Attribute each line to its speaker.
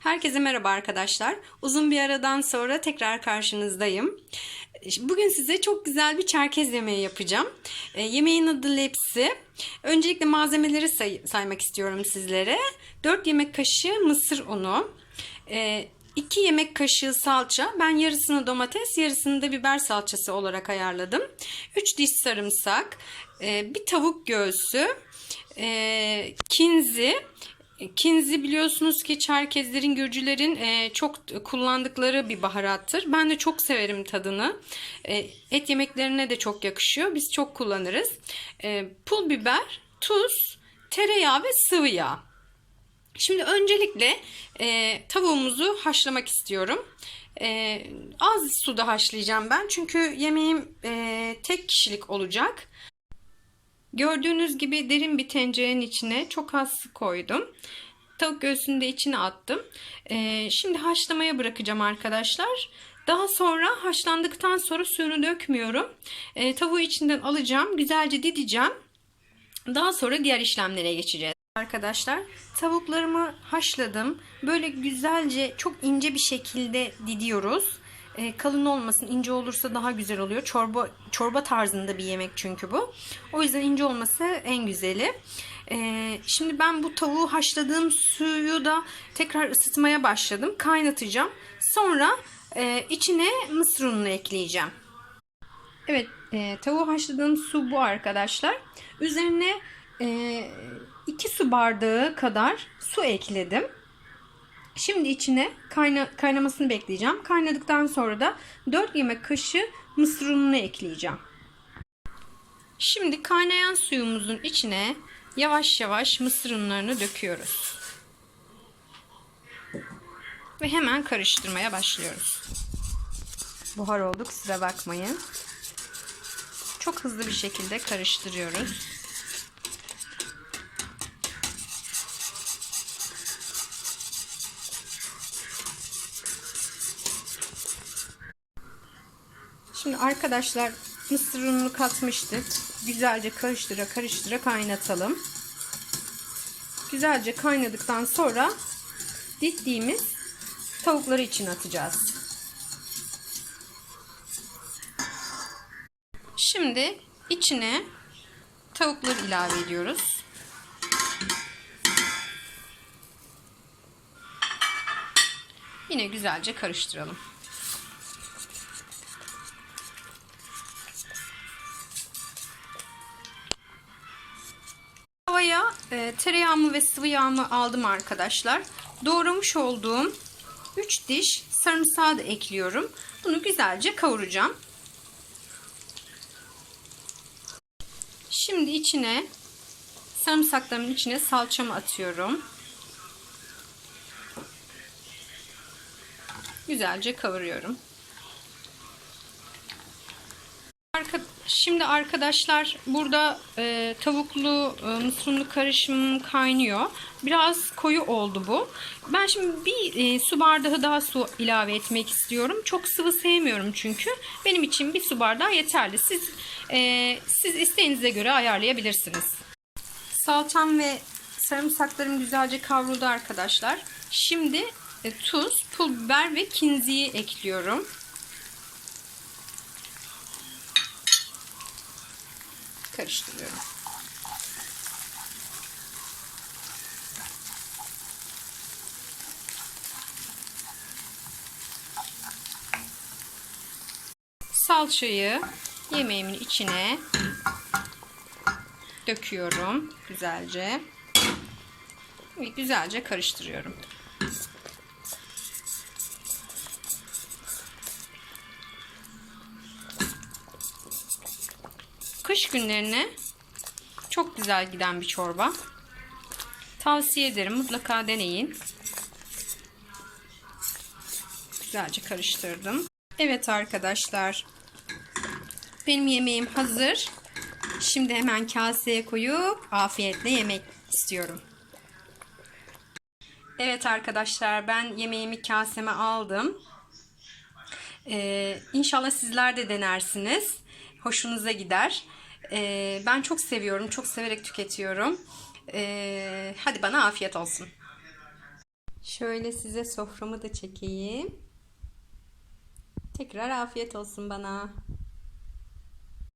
Speaker 1: Herkese merhaba arkadaşlar. Uzun bir aradan sonra tekrar karşınızdayım. Bugün size çok güzel bir çerkez yemeği yapacağım. E, yemeğin adı lepsi. Öncelikle malzemeleri say- saymak istiyorum sizlere. 4 yemek kaşığı mısır unu. 2 yemek kaşığı salça. Ben yarısını domates, yarısını da biber salçası olarak ayarladım. 3 diş sarımsak. e, bir tavuk göğsü. e, kinzi. Kinzi biliyorsunuz ki Çerkezlerin, Gürcülerin e, çok kullandıkları bir baharattır. Ben de çok severim tadını. E, et yemeklerine de çok yakışıyor. Biz çok kullanırız. E, pul biber, tuz, tereyağı ve sıvı yağ. Şimdi öncelikle tavuğumuzu haşlamak istiyorum. E, az suda haşlayacağım ben çünkü yemeğim e, tek kişilik olacak. Gördüğünüz gibi derin bir tencerenin içine çok az su koydum. Tavuk göğsünü de içine attım. Ee, şimdi haşlamaya bırakacağım arkadaşlar. Daha sonra haşlandıktan sonra suyunu dökmüyorum. Ee, tavuğu içinden alacağım. Güzelce dideceğim. Daha sonra diğer işlemlere geçeceğiz. Arkadaşlar tavuklarımı haşladım. Böyle güzelce çok ince bir şekilde didiyoruz. E, kalın olmasın ince olursa daha güzel oluyor. Çorba çorba tarzında bir yemek çünkü bu. O yüzden ince olması en güzeli. E, şimdi ben bu tavuğu haşladığım suyu da tekrar ısıtmaya başladım. Kaynatacağım. Sonra e, içine mısır ununu ekleyeceğim. Evet, e, tavuğu haşladığım su bu arkadaşlar. Üzerine 2 su bardağı kadar su ekledim. Şimdi içine kayna, kaynamasını bekleyeceğim. Kaynadıktan sonra da 4 yemek kaşığı mısır ununu ekleyeceğim. Şimdi kaynayan suyumuzun içine yavaş yavaş mısır unlarını döküyoruz. Ve hemen karıştırmaya başlıyoruz. Buhar olduk kusura bakmayın. Çok hızlı bir şekilde karıştırıyoruz. Şimdi arkadaşlar mısır ununu katmıştık. Güzelce karıştıra karıştıra kaynatalım. Güzelce kaynadıktan sonra dittiğimiz tavukları içine atacağız. Şimdi içine tavukları ilave ediyoruz. Yine güzelce karıştıralım. Tavaya e, tereyağımı ve sıvı yağımı aldım arkadaşlar. Doğramış olduğum 3 diş sarımsağı da ekliyorum. Bunu güzelce kavuracağım. Şimdi içine sarımsaklarımın içine salçamı atıyorum. Güzelce kavuruyorum. Arka, şimdi arkadaşlar burada e, tavuklu e, mısır unlu karışımım kaynıyor. Biraz koyu oldu bu. Ben şimdi bir e, su bardağı daha su ilave etmek istiyorum. Çok sıvı sevmiyorum çünkü. Benim için bir su bardağı yeterli. Siz e, siz isteğinize göre ayarlayabilirsiniz. Salçam ve sarımsaklarım güzelce kavruldu arkadaşlar. Şimdi e, tuz, pul biber ve kinziyi ekliyorum. Karıştırıyorum. Salçayı yemeğimin içine döküyorum güzelce ve güzelce karıştırıyorum. Kış günlerine çok güzel giden bir çorba. Tavsiye ederim. Mutlaka deneyin. Güzelce karıştırdım. Evet arkadaşlar. Benim yemeğim hazır. Şimdi hemen kaseye koyup afiyetle yemek istiyorum. Evet arkadaşlar ben yemeğimi kaseme aldım. Ee, inşallah sizler de denersiniz. Hoşunuza gider. Ee, ben çok seviyorum. Çok severek tüketiyorum. Ee, hadi bana afiyet olsun. Şöyle size soframı da çekeyim. Tekrar afiyet olsun bana.